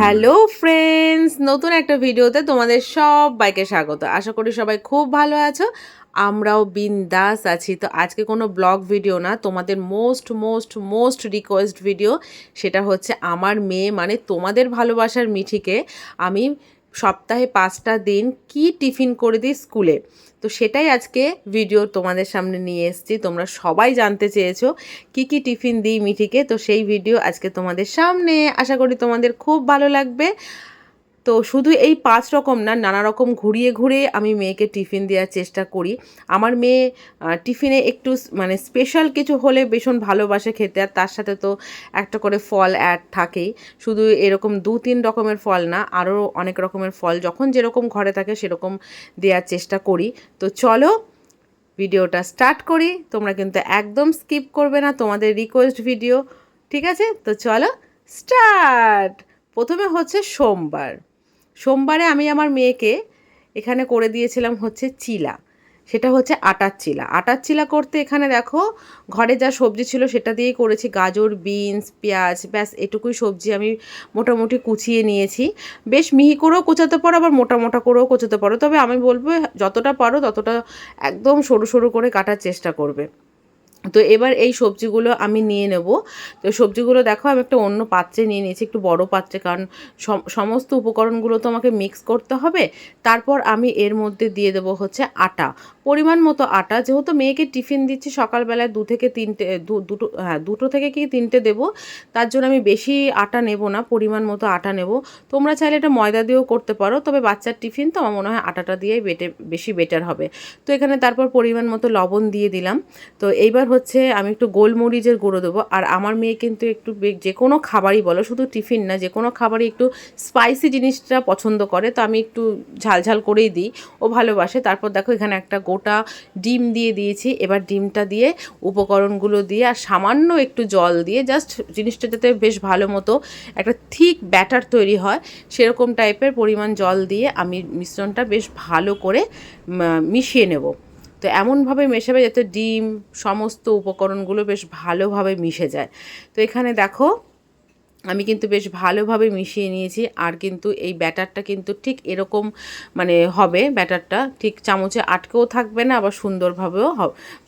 Hello friends নতুন একটা ভিডিওতে তোমাদের সবাইকে স্বাগত। আশা করি সবাই খুব ভালো আছো। আমরাও বিন্দাস আছি। তো আজকে কোনো ব্লগ ভিডিও না, তোমাদের most most most request video সেটা হচ্ছে আমার মেয়ে মানে তোমাদের ভালোবাসার মিঠিকে আমি সপ্তাহে পাঁচটা দিন কি টিফিন করে দিই স্কুলে। তো সেটাই আজকে ভিডিও তোমাদের সামনে নিয়ে এসছি। তোমরা সবাই জানতে চেয়েছো কি কি টিফিন দিই মিঠিকে, তো সেই ভিডিও আজকে তোমাদের সামনে। আশা করি তোমাদের খুব ভালো লাগবে। তো শুধু এই পাঁচ রকম না, নানা রকম ঘুরিয়ে ঘুরিয়ে আমি মেয়েকে টিফিন দেওয়ার চেষ্টা করি। আমার মেয়ে টিফিনে একটু মানে স্পেশাল কিছু হলে ভীষণ ভালোবাসে খেতে, আর তার সাথে তো একটা করে ফল অ্যাড থাকেই। শুধু এরকম দু তিন রকমের ফল না আরও অনেক রকমের ফল যখন যেরকম ঘরে থাকে সেরকম দেওয়ার চেষ্টা করি। তো চলো ভিডিওটা স্টার্ট করি, তোমরা কিন্তু একদম স্কিপ করবে না তোমাদের রিকোয়েস্ট ভিডিও ঠিক আছে? তো চলো স্টার্ট প্রথমে হচ্ছে সোমবার। সোমবারে আমি আমার মেয়েকে এখানে করে দিয়েছিলাম হচ্ছে চিলা। সেটা হচ্ছে আটার চিলা। আটার চিলা করতে এখানে দেখো ঘরে যা সবজি ছিল সেটা দিয়েই করেছি। গাজর, বিনস, পেঁয়াজ, ব্যাস, এটুকুই সবজি আমি মোটামুটি কুচিয়ে নিয়েছি। বেশ মিহি করেও কোচাতে পারো, আবার মোটা মোটা করেও কোচাতে পারো। তবে আমি বলব, যতটা পারো ততটা একদম সরু সরু করে কাটার চেষ্টা করবে। তো এবার এই সবজিগুলো আমি নিয়ে নেব। তো সবজিগুলো দেখো, আমি একটা অন্য পাত্রে নিয়ে নিয়েছি, একটু বড় পাত্রে, কারণ সমস্ত উপকরণগুলো তো আমাকে মিক্স করতে হবে। তারপর আমি এর মধ্যে দিয়ে দেবো হচ্ছে আটা। পরিমাণ মতো আটা, যেহেতু মেয়েকে টিফিন দিচ্ছি সকালবেলায় দু থেকে তিনটে দুটো হ্যাঁ দুটো থেকে কি তিনটে দেবো, তার জন্য আমি বেশি আটা নেব না, পরিমাণ মতো আটা নেব। তোমরা চাইলে এটা ময়দা দিয়েও করতে পারো, তবে বাচ্চার টিফিন তো আমার মনে হয় আটাটা দিয়েই বেটে, বেশি বেটার হবে। তো এখানে তারপর পরিমাণ মতো লবণ দিয়ে দিলাম। তো এইবার হচ্ছে আমি একটু গোলমরিচের গুঁড়ো দেবো। আর আমার মেয়ে কিন্তু একটু যে কোনো খাবারই বলো, শুধু টিফিন না, যে কোনো খাবারই একটু স্পাইসি জিনিসটা পছন্দ করে, তো আমি একটু ঝালঝাল করেই দিই। ও ভালোবাসে। তারপর দেখো এখানে একটা গোটা ডিম দিয়ে দিয়েছি। এবার ডিমটা দিয়ে উপকরণগুলো দিয়ে আর সামান্য একটু জল দিয়ে জাস্ট জিনিসটা যাতে বেশ ভালো মতো একটা থিক ব্যাটার তৈরি হয়, সেরকম টাইপের পরিমাণ জল দিয়ে আমি মিশ্রণটা বেশ ভালো করে মিশিয়ে নেব। তো এমনভাবে মেশাবে যাতে ডিম সমস্ত উপকরণগুলো বেশ ভালোভাবে মিশে যায়। তো এখানে দেখো আমি কিন্তু বেশ ভালোভাবে মিশিয়ে নিয়েছি আর কিন্তু এই ব্যাটারটা কিন্তু ঠিক এরকম মানে হবে ব্যাটারটা ঠিক চামচে আটকেও থাকবে না, আবার সুন্দরভাবেও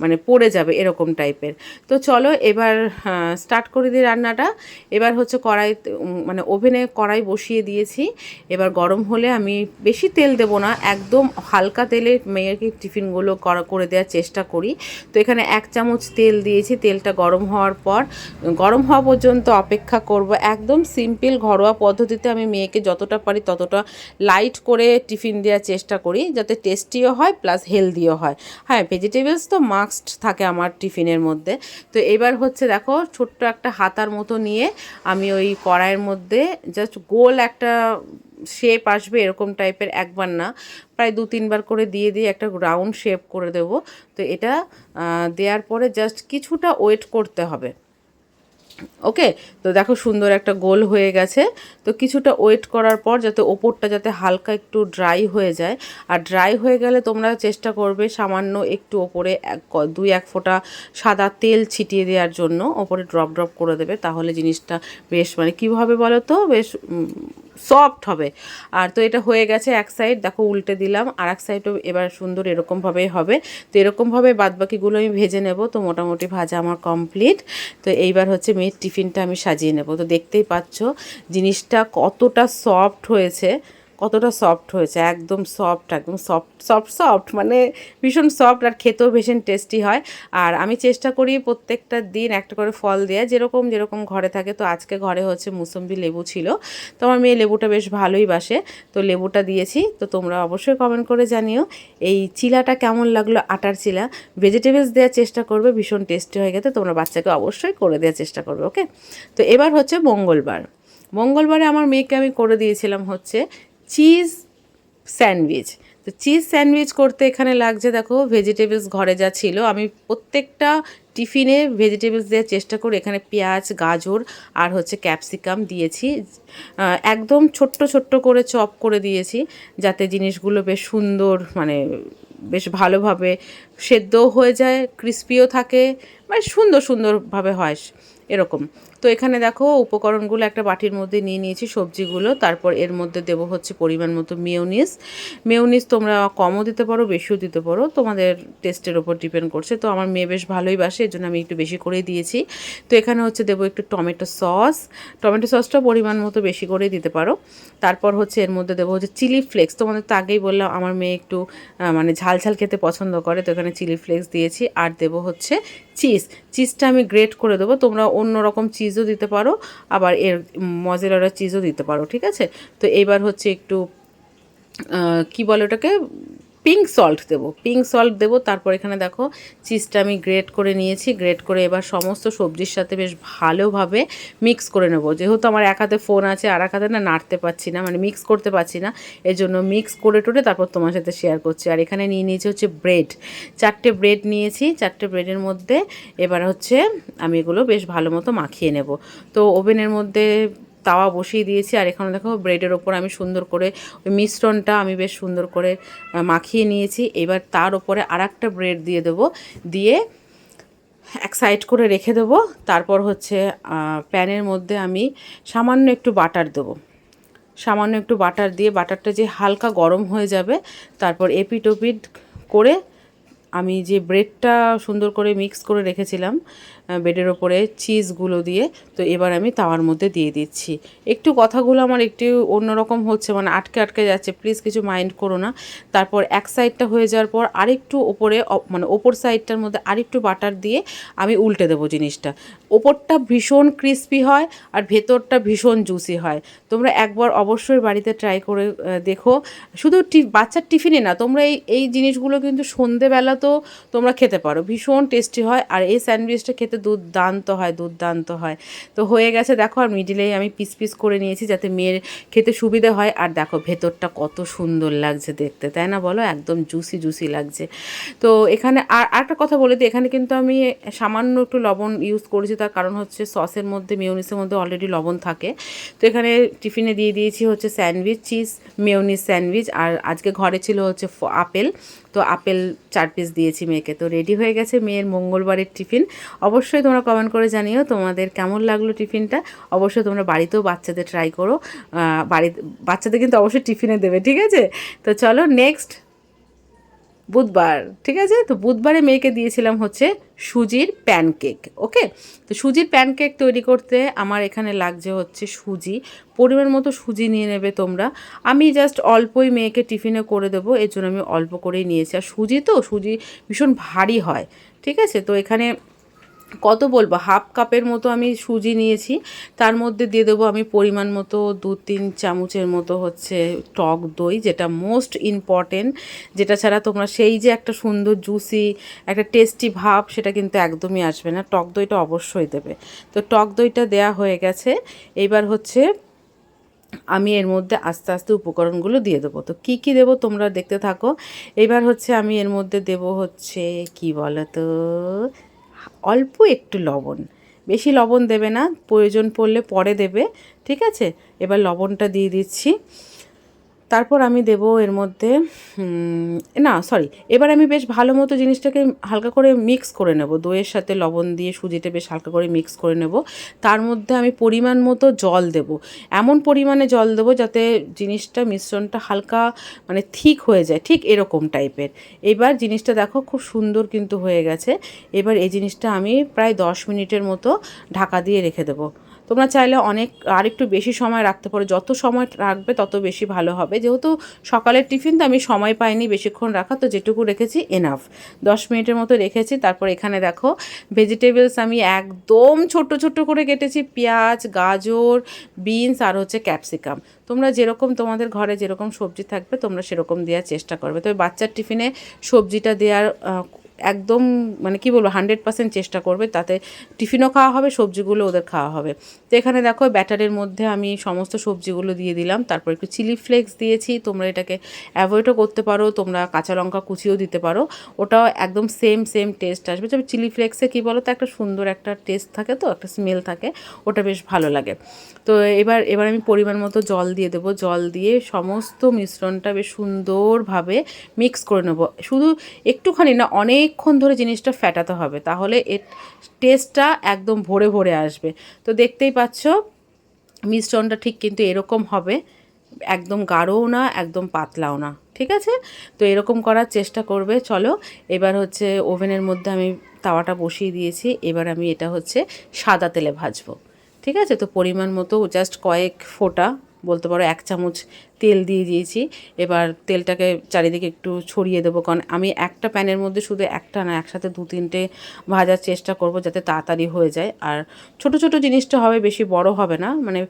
মানে পড়ে যাবে এরকম টাইপের। তো চলো এবার স্টার্ট করে দিই রান্নাটা। এবার হচ্ছে কড়াই মানে ওভেনে কড়াই বসিয়ে দিয়েছি। এবার গরম হলে আমি বেশি তেল দেব না, একদম হালকা তেলে মেয়েকে টিফিনগুলো করে দেওয়ার চেষ্টা করি। তো এখানে এক চামচ তেল দিয়েছি, তেলটা গরম হওয়ার পর, গরম হওয়া পর্যন্ত অপেক্ষা করব একদম সিম্পল ঘরোয়া পদ্ধতিতে আমি মেয়েকে যতটা পারি ততটা লাইট করে টিফিন দেওয়ার চেষ্টা করি, যাতে টেস্টিও হয় প্লাস হেলদিও হয়। হ্যাঁ ভেজিটেবলস তো মাস্ট থাকে আমার টিফিনের মধ্যে। তো এবার হচ্ছে দেখো, ছোট্ট একটা হাতার মতো নিয়ে আমি ওই কড়াইয়ের মধ্যে জাস্ট গোল একটা শেপ আসবে এরকম টাইপের একবার না, প্রায় দু তিনবার করে দিয়ে দিয়ে একটা রাউন্ড শেপ করে দেব। তো এটা দেওয়ার পরে জাস্ট কিছুটা ওয়েট করতে হবে। ওকে, তো দেখো সুন্দর একটা গোল হয়ে গেছে। তো কিছুটা ওয়েট করার পর যাতে ওপরটা যাতে হালকা একটু ড্রাই হয়ে যায়। আর ড্রাই হয়ে গেলে তোমরা চেষ্টা করবে সামান্য একটু ওপরে এক দুই এক ফোঁটা সাদা তেল ছিটিয়ে দেওয়ার জন্য ওপরে ড্রপ ড্রপ করে দেবে। তাহলে জিনিসটা বেশ মানে কীভাবে বলো তো? বেশ সফট হবে। আর তো এটা হয়ে গেছে এক সাইড দেখো উল্টে দিলাম, আর এক সাইডও এবার সুন্দর এরকমভাবেই হবে। তো এরকমভাবে বাদবাকিগুলো আমি ভেজে নেব, তো মোটামুটি ভাজা আমার কমপ্লিট তো এইবার হচ্ছে মেয়ের টিফিনটা আমি সাজিয়ে নেব। তো দেখতেই পাচ্ছ, জিনিসটা কতটা সফট হয়েছে। কতটা সফট হয়েছে, একদম সফট একদম সফট সফট সফট মানে ভীষণ সফট আর খেতেও ভীষণ টেস্টি হয়। আর আমি চেষ্টা করি প্রত্যেকটা দিন একটা করে ফল দেওয়া যেরকম যেরকম ঘরে থাকে। তো আজকে ঘরে হচ্ছে মুসম্বি লেবু ছিল। তো আমার মেয়ে লেবুটা বেশ ভালোই বাসে। তো লেবুটা দিয়েছি। তো তোমরা অবশ্যই কমেন্ট করে জানিও, এই চিলাটা কেমন লাগল? আটার চিলা। ভেজিটেবলস দেওয়ার চেষ্টা করবে, ভীষণ টেস্টি হয়ে গেছে। তোমরা বাচ্চাকে অবশ্যই করে দেওয়ার চেষ্টা করবে ওকে তো এবার হচ্ছে মঙ্গলবার। মঙ্গলবারে আমার মেয়েকে আমি করে দিয়েছিলাম হচ্ছে চিজ স্যান্ডউইচ। তো চিজ স্যান্ডউইচ করতে এখানে লাগছে, দেখো ভেজিটেবলস ঘরে যা ছিল। আমি প্রত্যেকটা টিফিনে ভেজিটেবলস দেওয়ার চেষ্টা করি এখানে পেঁয়াজ, গাজর আর হচ্ছে ক্যাপসিকাম দিয়েছি। একদম ছোট্ট ছোট্ট করে চপ করে দিয়েছি, যাতে জিনিসগুলো বেশ সুন্দর মানে বেশ ভালোভাবে সেদ্ধও হয়ে যায় ক্রিস্পিও থাকে মানে সুন্দর, সুন্দরভাবে হয়, এরকম। তো এখানে দেখো উপকরণগুলো একটা বাটির মধ্যে নিয়ে নিয়েছি, সবজিগুলো। তারপর এর মধ্যে দেবো হচ্ছে পরিমাণ মতো মেয়োনিস মেয়োনিস তোমরা কমও দিতে পারো, বেশিও দিতে পারো। তোমাদের টেস্টের ওপর ডিপেন্ড করছে। তো আমার মেয়ে বেশ ভালোই বাসে, এর জন্য আমি একটু বেশি করেই দিয়েছি। তো এখানে হচ্ছে দেবো একটু টমেটো সস। টমেটো সসটা পরিমাণ মতো বেশি করেই দিতে পারো। তারপর হচ্ছে এর মধ্যে দেবো হচ্ছে চিলি ফ্লেক্স। তোমাদের তো আগেই বললাম, আমার মেয়ে একটু মানে ঝাল ঝাল খেতে পছন্দ করে, তো এখানে চিলি ফ্লেক্স দিয়েছি। আর দেবো হচ্ছে চিজ। চিজটা আমি গ্রেট করে দেবো। তোমরা অন্য রকম চিজও দিতে পারো, আবার এর মজেলারা চিজও দিতে পারো, ঠিক আছে? তো এবার হচ্ছে একটু কি বলে ওটাকে? পিঙ্ক সল্ট দেবো। পিঙ্ক সল্ট দেবো, তারপর এখানে দেখো চিজটা আমি গ্রেট করে নিয়েছি। গ্রেট করে এবার সমস্ত সবজির সাথে বেশ ভালোভাবে মিক্স করে নেব। যেহেতু আমার এক হাতে ফোন আছে, আর এক হাতে না নাড়তে পারছি না মানে মিক্স করতে পারছি না এর জন্য মিক্স করে টোটে তারপর তোমার সাথে শেয়ার করছি। আর এখানে নিয়ে নিয়েছি হচ্ছে ব্রেড চারটে ব্রেড নিয়েছি, চারটে ব্রেডের মধ্যে এবার হচ্ছে আমি এগুলো বেশ ভালো মতো মাখিয়ে নেব। তো ওভেনের মধ্যে তাওয়া বসিয়ে দিয়েছি, আর এখানে দেখো ব্রেডের ওপর আমি সুন্দর করে ওই মিশ্রণটা আমি বেশ সুন্দর করে মাখিয়ে নিয়েছি। এবার তার ওপরে আর একটা ব্রেড দিয়ে দেবো, দিয়ে এক সাইড করে রেখে দেবো। তারপর হচ্ছে প্যানের মধ্যে আমি সামান্য একটু বাটার দেবো। সামান্য একটু বাটার দিয়ে বাটারটা যে হালকা গরম হয়ে যাবে, তারপর এপিট ওপিট করে আমি যে ব্রেডটা সুন্দর করে মিক্স করে রেখেছিলাম ব্রেডের ওপরে চিজগুলো দিয়ে, তো এবার আমি তাওয়ার মধ্যে দিয়ে দিচ্ছি। একটু কথাগুলো আমার একটু অন্যরকম হচ্ছে মানে আটকে আটকে যাচ্ছে প্লিজ কিছু মাইন্ড করো না। তারপর এক সাইডটা হয়ে যাওয়ার পর আরেকটু ওপরে মানে ওপর সাইডটার মধ্যে আরেকটু বাটার দিয়ে আমি উল্টে দেবো জিনিসটা। ওপরটা ভীষণ ক্রিস্পি হয় আর ভেতরটা ভীষণ জুসি হয়। তোমরা একবার অবশ্যই বাড়িতে ট্রাই করে দেখো। শুধু টি, বাচ্চার টিফিনে না, তোমরা এই এই জিনিসগুলো কিন্তু সন্ধেবেলা তো তোমরা খেতে পারো। ভীষণ টেস্টি হয় আর এই স্যান্ডউইচটা খেতে দুর্দান্ত হয় দুর্দান্ত হয়। তো হয়ে গেছে, দেখো, আর মিডিলেই আমি পিস পিস করে নিয়েছি যাতে মেয়ের খেতে সুবিধা হয়। আর দেখো, ভেতরটা কত সুন্দর লাগছে দেখতে, তাই না বলো? একদম জুসি জুসি লাগছে। তো এখানে আর আরেকটা কথা বলে দিই, এখানে কিন্তু আমি সামান্য একটু লবণ ইউজ করেছি, তার কারণ হচ্ছে সসের মধ্যে মেয়নিসের মধ্যে অলরেডি লবণ থাকে। তো এখানে টিফিনে দিয়ে দিয়েছি হচ্ছে স্যান্ডউইচ চিজ মেয়নিস স্যান্ডউইচ আর আজকে ঘরে ছিল হচ্ছে আপেল। তো আপেল চার পিস দিয়েছি মেয়েকে। তো রেডি হয়ে গেছে মেয়ের মঙ্গলবারের টিফিন। অবশ্যই তোমরা কমেন্ট করে জানিও তোমাদের কেমন লাগল টিফিনটা। অবশ্যই তোমরা বাড়িতেও বাচ্চাদের ট্রাই করো। বাড়ি বাচ্চাদের কিন্তু অবশ্যই টিফিনে দেবে, ঠিক আছে? তো চলো নেক্সট বুধবার, ঠিক আছে? তো বুধবারে মেয়েকে দিয়েছিলাম হচ্ছে সুজির প্যানকেক, ওকে? তো সুজির প্যানকেক তৈরি করতে আমার এখানে লাগছে হচ্ছে সুজি। পরিমাণ মতো সুজি নিয়ে নেবে তোমরা। আমি জাস্ট অল্পই মেয়েকে টিফিনে করে দেবো, এর জন্য আমি অল্প করেই নিয়েছি। আর সুজি তো, সুজি ভীষণ ভারী হয়, ঠিক আছে? তো এখানে কত বলব? হাফ কাপের মতো আমি সুজি নিয়েছি। তার মধ্যে দিয়ে দেবো আমি পরিমাণ মতো দু তিন চামচের মতো হচ্ছে টক দই, যেটা মোস্ট ইম্পর্টেন্ট যেটা ছাড়া তোমরা সেই যে একটা সুন্দর জুসি একটা টেস্টি ভাব, সেটা কিন্তু একদমই আসবে না। টক দইটা অবশ্যই দেবে। তো টক দইটা দেয়া হয়ে গেছে। এইবার হচ্ছে আমি এর মধ্যে আস্তে আস্তে উপকরণগুলো দিয়ে দেবো। তো কী কী দেবো তোমরা দেখতে থাকো। এবার হচ্ছে আমি এর মধ্যে দেব হচ্ছে, কি বলো তো অল্প একটু লবণ। বেশি লবণ দেবে না, প্রয়োজন পড়লে পরে দেবে, ঠিক আছে? এবার লবণটা দিয়ে দিচ্ছি। তারপর আমি দেব এর মধ্যে না সরি এবার আমি বেশ ভালো মতো জিনিসটাকে হালকা করে মিক্স করে নেব। দইয়ের সাথে লবণ দিয়ে সুজিটা বেশ হালকা করে মিক্স করে নেব। তার মধ্যে আমি পরিমাণ মতো জল দেব। এমন পরিমাণে জল দেবো যাতে জিনিসটা মিশ্রণটা হালকা মানে ঠিক হয়ে যায়, ঠিক এরকম টাইপের এবার জিনিসটা দেখো খুব সুন্দর কিন্তু হয়ে গেছে। এবার এই জিনিসটা আমি প্রায় দশ মিনিটের মতো ঢাকা দিয়ে রেখে দেবো। তোমরা চাইলে অনেক আর একটু বেশি সময় রাখতে পারো। যত সময় রাখবে, তত বেশি ভালো হবে। যেহেতু সকালের টিফিন তো আমি সময় পাইনি বেশিক্ষণ রাখা, তো যেটুকু রেখেছি এনাফ দশ মিনিটের মতো রেখেছি। তারপর এখানে দেখো ভেজিটেবলস আমি একদম ছোট ছোট করে কেটেছি। পেঁয়াজ, গাজর বিনস আর হচ্ছে ক্যাপসিকাম তোমরা যেরকম তোমাদের ঘরে যেরকম সবজি থাকবে, তোমরা সেরকম দেওয়ার চেষ্টা করবে। তবে বাচ্চার টিফিনে সবজিটা দেওয়ার একদম মানে কি বলব হান্ড্রেড পার্সেন্ট চেষ্টা করবে, তাতে টিফিনও খাওয়া হবে, সবজিগুলো ওদের খাওয়া হবে। তো এখানে দেখো, ব্যাটারের মধ্যে আমি সমস্ত সবজিগুলো দিয়ে দিলাম, তারপর একটু চিলি ফ্লেক্স দিয়েছি, তোমরা এটাকে অ্যাভয়েডও করতে পারো, তোমরা কাঁচা লঙ্কা কুচিও দিতে পারো, ওটাও একদম সেম সেম টেস্ট আসবে। তবে চিলি ফ্লেক্সে কী বলো তো একটা সুন্দর একটা টেস্ট থাকে তো, একটা স্মেল থাকে, ওটা বেশ ভালো লাগে। তো এবার এবার আমি পরিমাণ মতো জল দিয়ে দেবো, জল দিয়ে সমস্ত মিশ্রণটা বেশ সুন্দরভাবে মিক্স করে নেব। শুধু একটুখানি না, অনেক অনেকক্ষণ ধরে জিনিসটা ফেটাতে হবে, তাহলে এর টেস্টটা একদম ভরে ভরে আসবে। তো দেখতেই পাচ্ছ মিশ্রণটা ঠিক কিন্তু এরকম হবে, একদম গাঢ়ও না, একদম পাতলাও না, ঠিক আছে? তো এরকম করার চেষ্টা করবে, চলো, এবার হচ্ছে ওভেনের মধ্যে আমি তাওয়াটা বসিয়ে দিয়েছি, এবার আমি এটা হচ্ছে সাদা তেলে ভাজবো, ঠিক আছে? তো পরিমাণ মতো জাস্ট কয়েক ফোঁটা, বলতে পারো এক চামচ তেল দিয়ে দিয়েছি। এবার তেলটাকে চারিদিকে একটু ছড়িয়ে দেবো, কারণ আমি একটা প্যানের মধ্যে শুধু একটা না, একসাথে দু তিনটে ভাজার চেষ্টা করব যাতে তাড়াতাড়ি হয়ে যায়। আর ছোট ছোট জিনিসটা হবে, বেশি বড় হবে না। মানে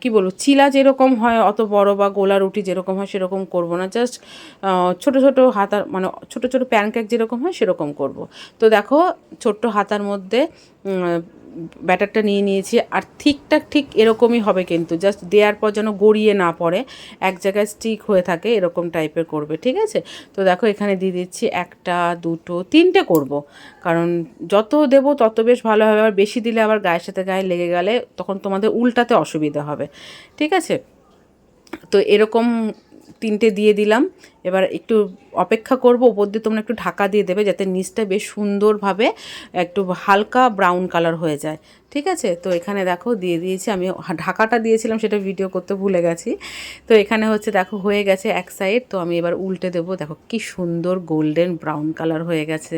কি বলব, চিলা যেরকম হয়, অত বড় বা গোলা রুটি যেরকম হয়, সেরকম করব না। জাস্ট ছোট ছোট হাতার মানে ছোট ছোট প্যানকেক যেরকম হয়, সেরকম করব। তো দেখো, ছোট্ট হাতার মধ্যে ব্যাটারটা নিয়ে নিয়েছি, আর ঠিকঠাক ঠিক এরকমই হবে কিন্তু। জাস্ট দেওয়ার পর যেন গড়িয়ে না পড়ে। এক জায়গায় স্টিক হয়ে থাকে, এরকম টাইপের করবে, ঠিক আছে? তো দেখো এখানে দিয়ে দিচ্ছি একটা, দুটো, তিনটে করব। কারণ যত দেবো তত বেশ ভালো হবে, আবার বেশি দিলে আবার গায়ের সাথে গায়ে লেগে গেলে তখন তোমাদের উল্টাতে অসুবিধা হবে, ঠিক আছে? তো এরকম তিনটে দিয়ে দিলাম। এবার একটু অপেক্ষা করব ওপর দিয়ে তোমরা একটু ঢাকা দিয়ে দেবে যাতে নিচটা বেশ সুন্দরভাবে একটু হালকা ব্রাউন কালার হয়ে যায়। ঠিক আছে? তো এখানে দেখো দিয়ে দিয়েছি, আমি ঢাকাটা দিয়েছিলাম, সেটা ভিডিও করতে ভুলে গেছি। তো এখানে হচ্ছে দেখো হয়ে গেছে এক সাইড তো আমি এবার উল্টে দেবো। দেখো কি সুন্দর গোল্ডেন ব্রাউন কালার হয়ে গেছে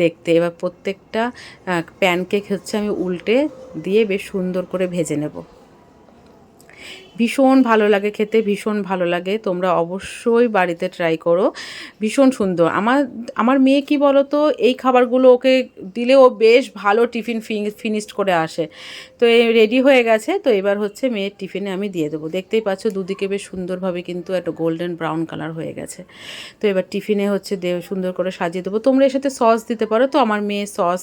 দেখতে। এবার প্রত্যেকটা প্যানকেক হচ্ছে আমি উল্টে দিয়ে বেশ সুন্দর করে ভেজে নেব। ভীষণ ভালো লাগে খেতে, ভীষণ ভালো লাগে। তোমরা অবশ্যই বাড়িতে ট্রাই করো। ভীষণ সুন্দর। আমার আমার মেয়ে কি বলো তো এই খাবারগুলো ওকে দিলে ও বেশ ভালো টিফিন ফিনিশড করে আসে। তো এই রেডি হয়ে গেছে, তো এবার হচ্ছে মেয়ের টিফিনে আমি দিয়ে দেবো। দেখতেই পাচ্ছ দুদিকে বেশ সুন্দরভাবে কিন্তু একটা গোল্ডেন ব্রাউন কালার হয়ে গেছে। তো এবার টিফিনে হচ্ছে সুন্দর করে সাজিয়ে দেবো। তোমরা এর সাথে সস দিতে পারো। তো আমার মেয়ে সস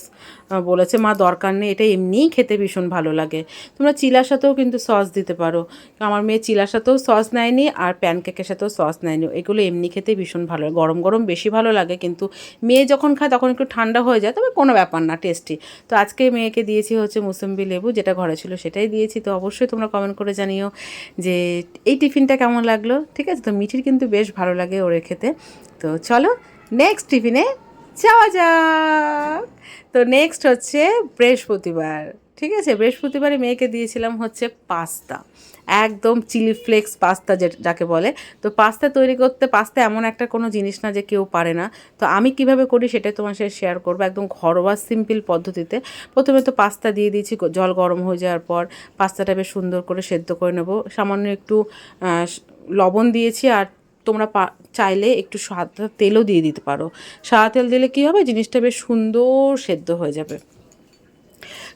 বলেছে, মা, দরকার নেই। এটা এমনিই খেতে ভীষণ ভালো লাগে। তোমরা চিলার সাথেও কিন্তু সস দিতে পারো। আমার মেয়ে চিলার সাথেও সস নেয়নি আর প্যানকেকের সাথেও সস নেয়নি। এগুলো এমনি খেতে ভীষণ ভালো গরম গরম বেশি ভালো লাগে কিন্তু মেয়ে যখন খায় তখন একটু ঠান্ডা হয়ে যায়, তবে কোনো ব্যাপার না টেস্টি তো আজকে মেয়েকে দিয়েছি হচ্ছে মুসম্বি লেবু, যেটা ঘরে ছিল সেটাই দিয়েছি। তো অবশ্যই তোমরা কমেন্ট করে জানিও যে এই টিফিনটা কেমন লাগল। ঠিক আছে? তো মিঠির কিন্তু বেশ ভালো লাগে ওরে খেতে। তো চলো নেক্সট টিফিনে যাওয়া যাক। তো নেক্সট হচ্ছে বৃহস্পতিবার। ঠিক আছে? বৃহস্পতিবারে মেয়েকে দিয়েছিলাম হচ্ছে পাস্তা। একদম চিলি ফ্লেক্স পাস্তা যাকে বলে। তো পাস্তা তৈরি করতে পাস্তা এমন একটা কোনো জিনিস না যে কেউ পারে না। তো আমি কীভাবে করি সেটাই তোমার সাথে শেয়ার করব একদম ঘরোয়া সিম্পল পদ্ধতিতে। প্রথমে তো পাস্তা দিয়ে দিয়েছি জল গরম হয়ে যাওয়ার পর পাস্তাটা বেশ সুন্দর করে সেদ্ধ করে নেব। সামান্য একটু লবণ দিয়েছি আর তোমরা চাইলে একটু সাদা তেলও দিয়ে দিতে পারো। সাদা তেল দিলে কী হবে? জিনিসটা বেশ সুন্দর সেদ্ধ হয়ে যাবে।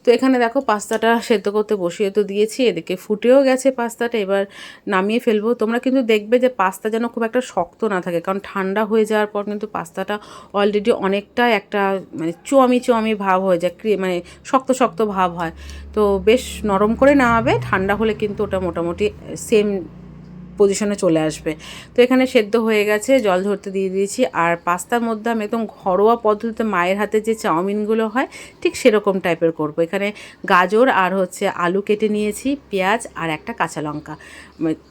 তো এখানে দেখো পাস্তাটা সেদ্ধ করতে বসিয়ে তো দিয়েছি, এদিকে ফুটেও গেছে পাস্তাটা, এবার নামিয়ে ফেলব। তোমরা কিন্তু দেখবে যে পাস্তা যেন খুব একটা শক্ত না থাকে, কারণ ঠান্ডা হয়ে যাওয়ার পর কিন্তু পাস্তাটা অলরেডি অনেকটা একটা মানে চুয়ামি চুয়ামি ভাব হয়ে যায়, ক্রি- মানে শক্ত শক্ত ভাব হয়। তো বেশ নরম করে নামাবে ঠান্ডা হলে কিন্তু ওটা মোটামুটি সেম পজিশনে চলে আসবে। তো এখানে সেদ্ধ হয়ে গেছে, জল ধরতে দিয়ে দিয়েছি। আর পাস্তার মধ্যে আমি একদম ঘরোয়া পদ্ধতিতে মায়ের হাতে যে চাউমিনগুলো হয়, ঠিক সেরকম টাইপের করব। এখানে গাজর আর হচ্ছে আলু কেটে নিয়েছি, পেঁয়াজ আর একটা কাঁচা লঙ্কা।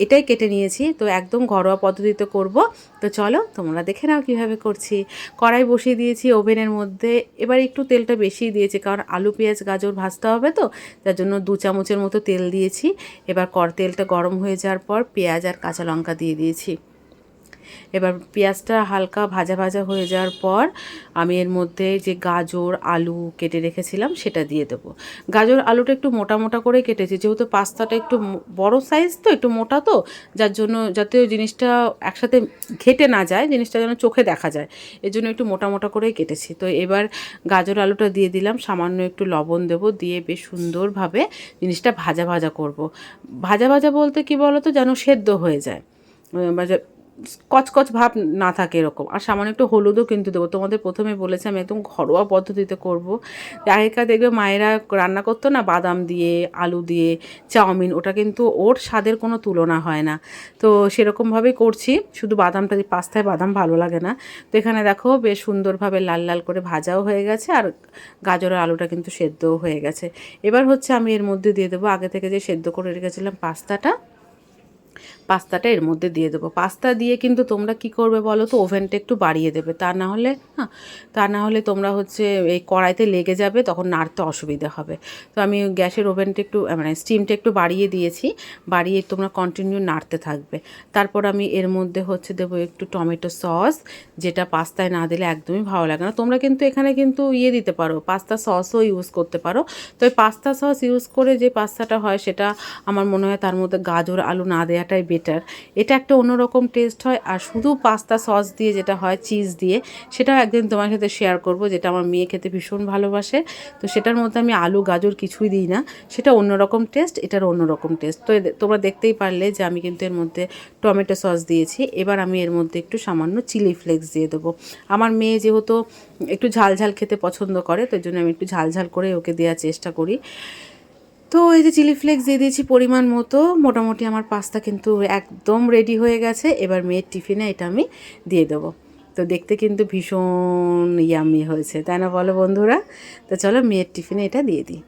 এটাই কেটে নিয়েছি। তো একদম ঘরোয়া পদ্ধতিতে করব। তো চলো, তোমরা দেখে নাও কীভাবে করছি। কড়াই বসিয়ে দিয়েছি ওভেনের মধ্যে। এবার একটু তেলটা বেশি দিয়েছি, কারণ আলু, পেঁয়াজ, গাজর ভাজতে হবে তো। তার জন্য দু চামচের মতো তেল দিয়েছি। এবার কর তেলটা গরম হয়ে যাওয়ার পর পেঁয়াজ আর কাঁচা লঙ্কা দিয়ে দিয়েছি। এবার পেঁয়াজটা হালকা ভাজা ভাজা হয়ে যাওয়ার পর আমি এর মধ্যে যে গাজর, আলু কেটে রেখেছিলাম সেটা দিয়ে দেবো। গাজর, আলুটা একটু মোটা মোটা করে কেটেছি, যেহেতু পাস্তাটা একটু বড় সাইজ তো, একটু মোটা তো, যার জন্য যাতে ওই জিনিসটা একসাথে ঘেটে না যায়, জিনিসটা যেন চোখে দেখা যায়, এর জন্য একটু মোটা মোটা করেই কেটেছি। তো এবার গাজর, আলুটা দিয়ে দিলাম, সামান্য একটু লবণ দেবো, দিয়ে বেশ সুন্দরভাবে জিনিসটা ভাজা ভাজা করব। ভাজা ভাজা বলতে কি বলো তো যেন সেদ্ধ হয়ে যায়। কচকচ ভাব না থাকে এরকম। আর সামান্য একটু হলুদও কিন্তু দেবো। তোমাদের প্রথমে বলেছি আমি একদম ঘরোয়া পদ্ধতিতে করব। আগেকার দেখবে মায়েরা রান্না করতো না বাদাম দিয়ে, আলু দিয়ে, চাউমিন, ওটা কিন্তু ওর স্বাদের কোনো তুলনা হয় না। তো সেরকমভাবেই করছি। শুধু বাদামটা দিয়ে পাস্তায় বাদাম ভালো লাগে না। তো এখানে দেখো বেশ সুন্দরভাবে লাল লাল করে ভাজাও হয়ে গেছে আর গাজরের আলুটা কিন্তু সেদ্ধও হয়ে গেছে। এবার হচ্ছে আমি এর মধ্যে দিয়ে দেবো। আগে থেকে যে সেদ্ধ করে রেখেছিলাম পাস্তাটা। পাস্তাটা এর মধ্যে দিয়ে দেবো। পাস্তা দিয়ে কিন্তু তোমরা কি করবে বলো তো? ওভেনটা একটু বাড়িয়ে দেবে। তা না হলে হ্যাঁ তা না হলে তোমরা হচ্ছে এই কড়াইতে লেগে যাবে, তখন নাড়তে অসুবিধা হবে। তো আমি গ্যাসের ওভেনটা একটু মানে স্টিমটা একটু বাড়িয়ে দিয়েছি, বাড়িয়ে তোমরা কন্টিনিউ নাড়তে থাকবে। তারপর আমি এর মধ্যে হচ্ছে দেবো একটু টমেটো সস, যেটা পাস্তায় না দিলে একদমই ভালো লাগে না। তোমরা কিন্তু এখানে কিন্তু ইয়ে দিতে পারো, পাস্তা সসও ইউজ করতে পারো। তো পাস্তা সস ইউজ করে যে পাস্তাটা হয় সেটা আমার মনে হয় তার মধ্যে গাজর, আলু না দেওয়াটাই বেটার এটা একটা অন্যরকম টেস্ট হয় আর শুধু পাস্তা সস দিয়ে যেটা হয় চিজ দিয়ে, সেটাও একদিন তোমার সাথে শেয়ার করব, যেটা আমার মেয়ে খেতে ভীষণ ভালোবাসে। তো সেটার মধ্যে আমি আলু, গাজর কিছুই দিই না, সেটা অন্যরকম টেস্ট এটার অন্যরকম টেস্ট তো তোমরা দেখতেই পারলে যে আমি কিন্তু এর মধ্যে টমেটো সস দিয়েছি। এবার আমি এর মধ্যে একটু সামান্য চিলি ফ্লেক্স দিয়ে দেবো। আমার মেয়ে যেহেতু একটু ঝাল ঝাল খেতে পছন্দ করে, তো জন্য আমি একটু ঝাল ঝাল করে ওকে দেওয়ার চেষ্টা করি। তো এই যে চিলি ফ্লেক্স দিয়ে দিয়েছি পরিমাণ মতো, মোটামুটি আমার পাস্তা কিন্তু একদম রেডি হয়ে গেছে। এবার মেয়ের টিফিনে এটা আমি দিয়ে দেবো। তো দেখতে কিন্তু ভীষণ ইয়ামি হয়েছে, তাই না বলো বন্ধুরা? তো চলো মেয়ের টিফিনে এটা দিয়ে দিই।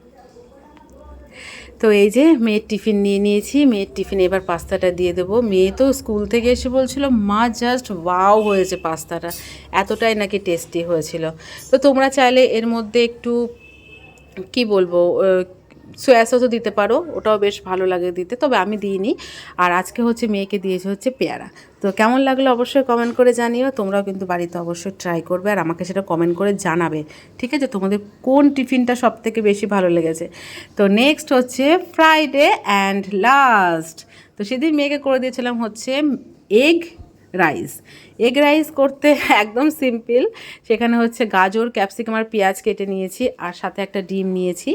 তো এই যে মেয়ের টিফিন নিয়ে নিয়েছি, মেয়ের টিফিন এবার পাস্তাটা দিয়ে দেবো। মেয়ে তো স্কুল থেকে এসে বলছিল, মা জাস্ট ওয়াও হয়েছে পাস্তাটা। এতটাই নাকি টেস্টি হয়েছিল। তো তোমরা চাইলে এর মধ্যে একটু, কি বলব সোয়া সসও দিতে পারো, ওটাও বেশ ভালো লাগে দিতে, তবে আমি দিইনি। আর আজকে হচ্ছে মেয়েকে দিয়েছে হচ্ছে পেয়ারা। তো কেমন লাগল অবশ্যই কমেন্ট করে জানিও, তোমরাও কিন্তু বাড়িতে অবশ্যই ট্রাই করবে আর আমাকে সেটা কমেন্ট করে জানাবে। ঠিক আছে? তোমাদের কোন টিফিনটা সব থেকে বেশি ভালো লেগেছে? তো নেক্সট হচ্ছে ফ্রাইডে অ্যান্ড লাস্ট তো সেদিন মেয়েকে করে দিয়েছিলাম হচ্ছে এগ রাইস এগ রাইস করতে একদম সিম্পল সেখানে হচ্ছে গাজর ক্যাপসিকাম আর পেঁয়াজ কেটে নিয়েছি আর সাথে একটা ডিম নিয়েছি।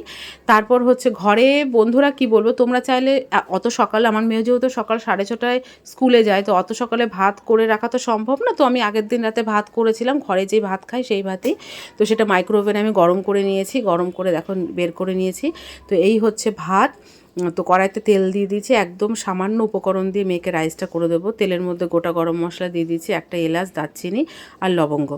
তারপর হচ্ছে ঘরে বন্ধুরা কি বলব, তোমরা চাইলে অত সকালে, আমার মেয়ে যেহেতু সকাল সাড়ে ছটায় স্কুলে যায়, তো অত সকালে ভাত করে রাখা তো সম্ভব না। তো আমি আগের দিন রাতে ভাত করেছিলাম, ঘরে যেই ভাত খাই সেই ভাতই। তো সেটা মাইক্রোওভেনে আমি গরম করে নিয়েছি, গরম করে দেখো বের করে নিয়েছি। তো এই হচ্ছে ভাত। তো কড়াইতে তেল দিয়ে দিয়েছি, একদম সামান্য উপকরণ দিয়ে মেয়েকে রাইসটা করে দেবো। তেলের মধ্যে গোটা গরম মশলা দিয়ে দিয়েছি, একটা এলাচ, দারচিনি আর লবঙ্গ।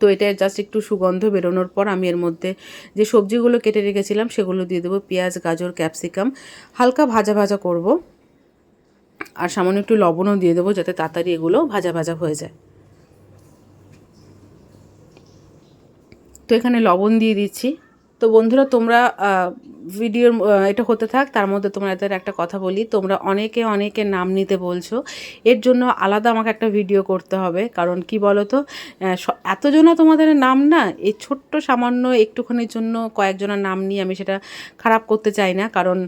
তো এটা জাস্ট একটু সুগন্ধ বেরোনোর পর আমি এর মধ্যে যে সবজিগুলো কেটে রেখেছিলাম, সেগুলো দিয়ে দেবো, পেঁয়াজ, গাজর ক্যাপসিকাম হালকা ভাজা ভাজা করব। আর সামান্য একটু লবণও দিয়ে দেবো যাতে তাড়াতাড়ি এগুলো ভাজা ভাজা হয়ে যায়। তো এখানে লবণ দিয়ে দিচ্ছি। তো বন্ধুরা, তোমরা ভিডিওর এটা হতে থাক, তার মধ্যে তোমাদের একটা কথা বলি। তোমরা অনেকে অনেকে নাম নিতে বলছো। এর জন্য আলাদা আমাকে একটা ভিডিও করতে হবে। কারণ কি বলো তো এতজনা তোমাদের নাম না, এই ছোট্ট সামান্য একটুখানির জন্য কয়েকজনের নাম নিয়ে আমি সেটা খারাপ করতে চাই না। কারণ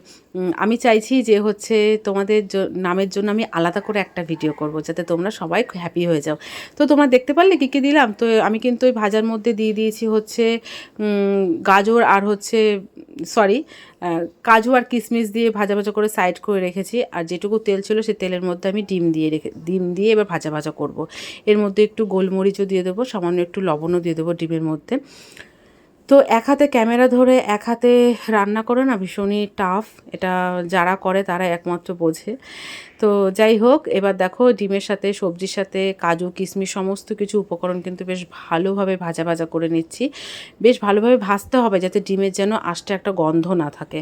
আমি চাইছি যে হচ্ছে তোমাদের নামের জন্য আমি আলাদা করে একটা ভিডিও করব, যাতে তোমরা সবাই হ্যাপি হয়ে যাও। তো তোমরা দেখতে পারলে কী কী দিলাম? তো আমি কিন্তু ওই ভাজার মধ্যে দিয়ে দিয়েছি হচ্ছে গাজর আর হচ্ছে সরি কাজু আর কিশমিশ দিয়ে ভাজা ভাজা করে সাইড করে রেখেছি। আর যেটুকু তেল ছিল সে তেলের মধ্যে আমি ডিম দিয়ে রেখে ডিম দিয়ে এবার ভাজা ভাজা করব। এর মধ্যে একটু গোলমরিচও দিয়ে দেবো, সামান্য একটু লবণও দিয়ে দেবো ডিমের মধ্যে। তো এক হাতে ক্যামেরা ধরে এক হাতে রান্না করে না ভীষণই টাফ এটা যারা করে তারা একমাত্র বোঝে। তো যাই হোক, এবার দেখো ডিমের সাথে, সবজির সাথে, কাজু, কিশমিশ সমস্ত কিছু উপকরণ কিন্তু বেশ ভালোভাবে ভাজা ভাজা করে নিচ্ছি। বেশ ভালোভাবে ভাজতে হবে যাতে ডিমের যেন আষ্টে একটা গন্ধ না থাকে।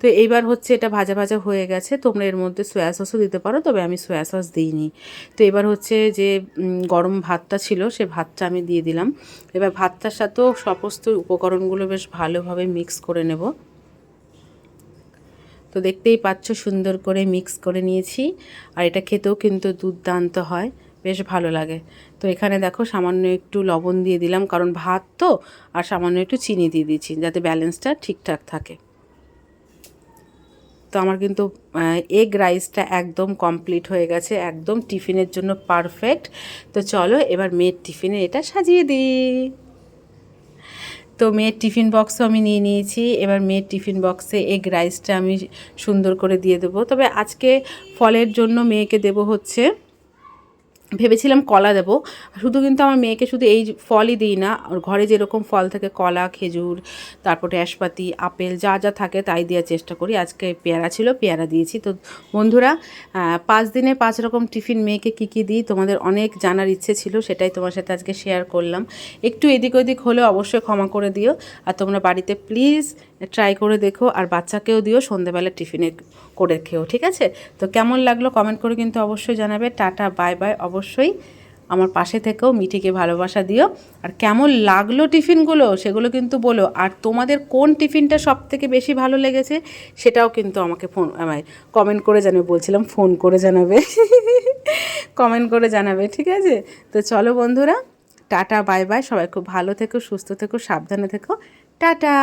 তো এইবার হচ্ছে এটা ভাজা ভাজা হয়ে গেছে। তোমরা এর মধ্যে সোয়া সসও দিতে পারো, তবে আমি সোয়া সস দিইনি। তো এবার হচ্ছে যে গরম ভাতটা ছিল, সে ভাতটা আমি দিয়ে দিলাম। এবার ভাতটার সাথেও সমস্ত উপকরণগুলো বেশ ভালোভাবে মিক্স করে নেব। তো দেখতেই পাচ্ছ সুন্দর করে মিক্স করে নিয়েছি। আর এটা খেতেও কিন্তু দুর্দান্ত হয়, বেশ ভালো লাগে। তো এখানে দেখো সামান্য একটু লবণ দিয়ে দিলাম, কারণ ভাত তো, আর সামান্য একটু চিনি দিয়ে দিচ্ছি যাতে ব্যালেন্সটা ঠিকঠাক থাকে। তো আমার কিন্তু এগ রাইসটা একদম কমপ্লিট হয়ে গেছে, একদম টিফিনের জন্য পারফেক্ট তো চলো এবার মেয়ের টিফিনে এটা সাজিয়ে দিই। তো মেয়ের টিফিন বক্সও আমি নিয়ে নিয়েছি। এবার মেয়ের টিফিন বক্সে এগ রাইসটা আমি সুন্দর করে দিয়ে দেবো। তবে আজকে ফলের জন্য মেয়েকে দেব হচ্ছে ভেবেছিলাম কলা দেবো। শুধু কিন্তু আমার মেয়েকে শুধু এই ফলই দিই না ঘরে যেরকম ফল থাকে কলা, খেজুর, তারপর নাশপাতি আপেল, যা যা থাকে তাই দেওয়ার চেষ্টা করি। আজকে পেয়ারা ছিল, পেয়ারা দিয়েছি। তো বন্ধুরা পাঁচ দিনে পাঁচ রকম টিফিন মেয়েকে কী কী দিই তোমাদের অনেক জানার ইচ্ছে ছিল, সেটাই তোমার সাথে আজকে শেয়ার করলাম। একটু এদিক ওদিক হলেও অবশ্যই ক্ষমা করে দিও। আর তোমরা বাড়িতে প্লিজ ট্রাই করে দেখো, আর বাচ্চাকেও দিও সন্ধেবেলা টিফিনে। করে খেও, ঠিক আছে? তো কেমন লাগল কমেন্ট করে কিন্তু অবশ্যই জানাবে। টাটা বাই বাই অবশ্যই আমার পাশে থেকেও মিঠিকে ভালোবাসা দিও। আর কেমন লাগল টিফিনগুলো সেগুলো কিন্তু বলো। আর তোমাদের কোন টিফিনটা সব থেকে বেশি ভালো লেগেছে সেটাও কিন্তু আমাকে ফোন, আমায় কমেন্ট করে জানাবে। বলছিলাম ফোন করে জানাবে। কমেন্ট করে জানাবে, ঠিক আছে? তো চলো বন্ধুরা, টাটা বাই বাই সবাই খুব ভালো থেকো, সুস্থ থেকো, সাবধানে থেকো। টাটা!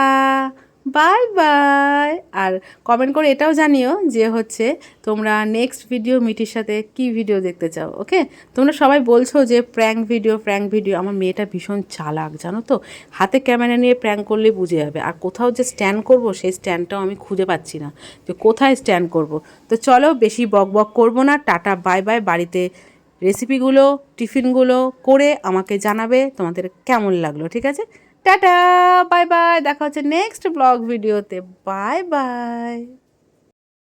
Bye bye. আর কমেন্ট করে এটাও জানিও যে হচ্ছে তোমরা নেক্সট ভিডিও মিটির সাথে কি ভিডিও দেখতে চাও ওকে তোমরা সবাই বলছো যে প্র্যাঙ্ক ভিডিও প্র্যাঙ্ক ভিডিও আমার মেয়েটা ভীষণ চালাক, জানো তো? হাতে ক্যামেরা নিয়ে প্র্যাঙ্ক করলেই বুঝে যাবে। আর কোথাও যে স্ট্যান্ড করব, সেই স্ট্যান্ডটাও আমি খুঁজে পাচ্ছি না যে কোথায় স্ট্যান্ড করব। তো চলো বেশি বক বক করব না। Tata, bye bye. বাড়িতে রেসিপিগুলো টিফিনগুলো করে আমাকে জানাবে তোমাদের কেমন লাগল, ঠিক আছে? টাটা বাই বাই দেখা হচ্ছে নেক্সট ব্লগ ভিডিওতে বাই বাই।